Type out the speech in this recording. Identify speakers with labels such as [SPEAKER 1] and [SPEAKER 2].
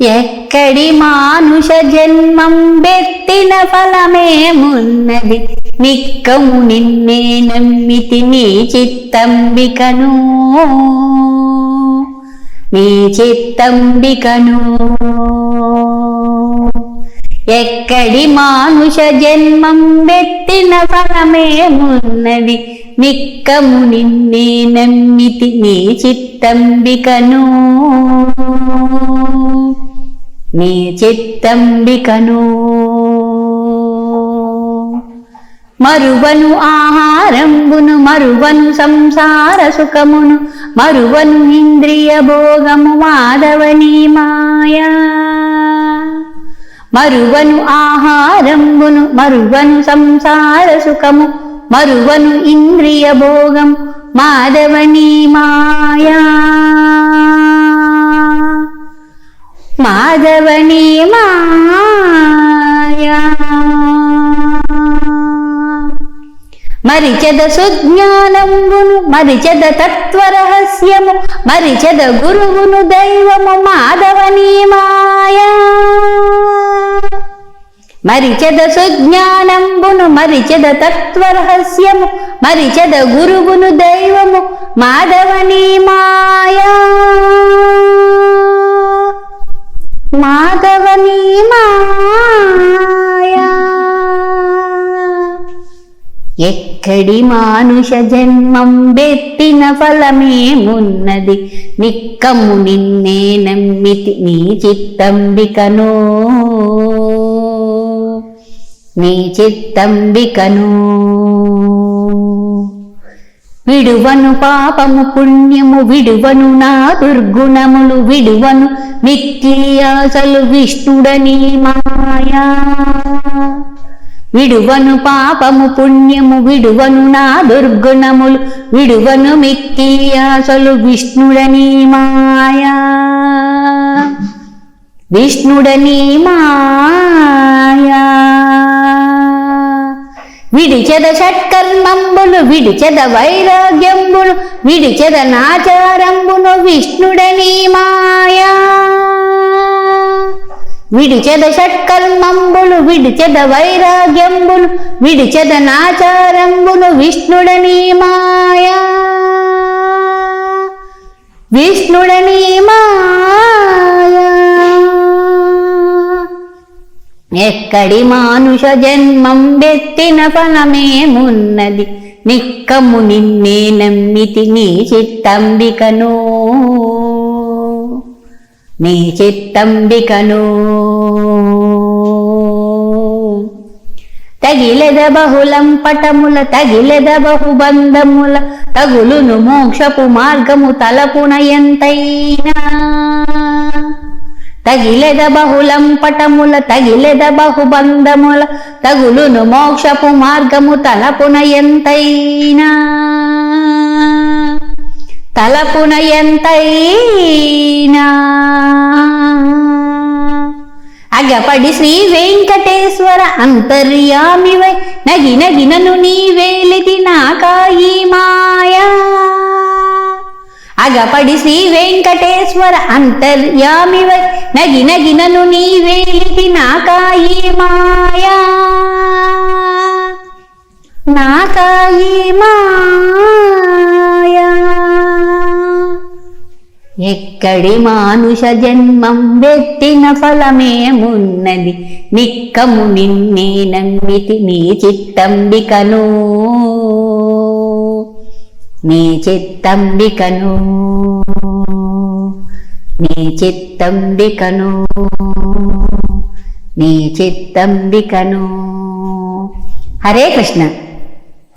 [SPEAKER 1] ఎక్కడి మానుష జన్మం బెత్తిన ఫలమేమున్నది నిక్కము నిన్నే నమ్మితి నీ చిత్తంబికను. నీ చిత్తంబికను. ఎక్కడి మానుష జన్మం బెత్తిన ఫలమేమున్నది నిక్కము నిన్నే నమ్మితి నీ చిత్తంబికను. నీ చిత్తంబికను. మరువను ఆహారంబును మరువను సంసార సుఖమును మరువను ఇంద్రియ భోగము మాధవని మాయా. మరువను ఆహారంబును మరువను సంసార సుఖము మరువను ఇంద్రియ భోగం మాధవని మాయా. మాధవని మాయా. మరిచద సుజ్ఞానంబును మరిచద తత్వరహస్యము మరిచద గురువును దైవము మాధవని మాయా. మరిచద సుజ్ఞానంబును మరిచద తత్వరహస్యము మరిచద గురువును దైవము మాధవని మాయా. మాధవని మాయా. ఎక్కడి మానుష జన్మం బెత్తిన ఫలమేమున్నది నిక్కము నిన్నే నమ్మితి నీ చిత్తంబికను. నీ చిత్తంబికను. విడువను పాపము పుణ్యము విడువను నా దుర్గుణములు విడువను మిథ్యాసలు విష్ణుడని మాయా. విడువను పాపము పుణ్యము విడువను నా దుర్గుణములు విడువను మిథ్యాసలు విష్ణుడని మాయా. విష్ణుడని మాయా. విడిచెద షట్కర్మంబులు విడిచెద వైరాగ్యంబులు విడిచెద నాచారంబును విష్ణుడని మాయా. విడిచెద షట్కర్మంబులు విడిచెద వైరాగ్యంబులు విడిచెద నాచారంబును విష్ణుడని మాయా. విష్ణుడని మాయా. ఎక్కడి మానుష జన్మం వెత్తిన ఫలమేమున్నది నిక్కము నిన్నే నమ్మితి నీ చిత్తంబికను. నీ చిత్తంబికను. తగిలెద బహుళం పటముల తగిలెద బహుబంధముల తగులును మోక్షపు మార్గము తలపున ఎంతైనా. తగిలెద బహుళం పటముల తగిలెద బహుబంధముల తగులును మోక్షపు మార్గము తలపున ఎంతైనా. తలపున ఎంతైనా. అగపడి శ్రీ వెంకటేశ్వర అంతర్యామివై నగి నగినను నీవేలిది నాకాయి మాయా అగపడి శ్రీ వెంకటేశ్వర అంతర్యామివై నగి నగినను నీవేలిది నాకాయి మాయా. నాకాయి మాయా. ఎక్కడి మానుష జన్మం వెత్తిన ఫలమేమున్నది నిక్కము నిన్నే నమ్మితి నీ చిత్తంబికను. నీ చిత్తంబికను. నీ చిత్తంబికను. నీ చిత్తంబికను. హరే కృష్ణ.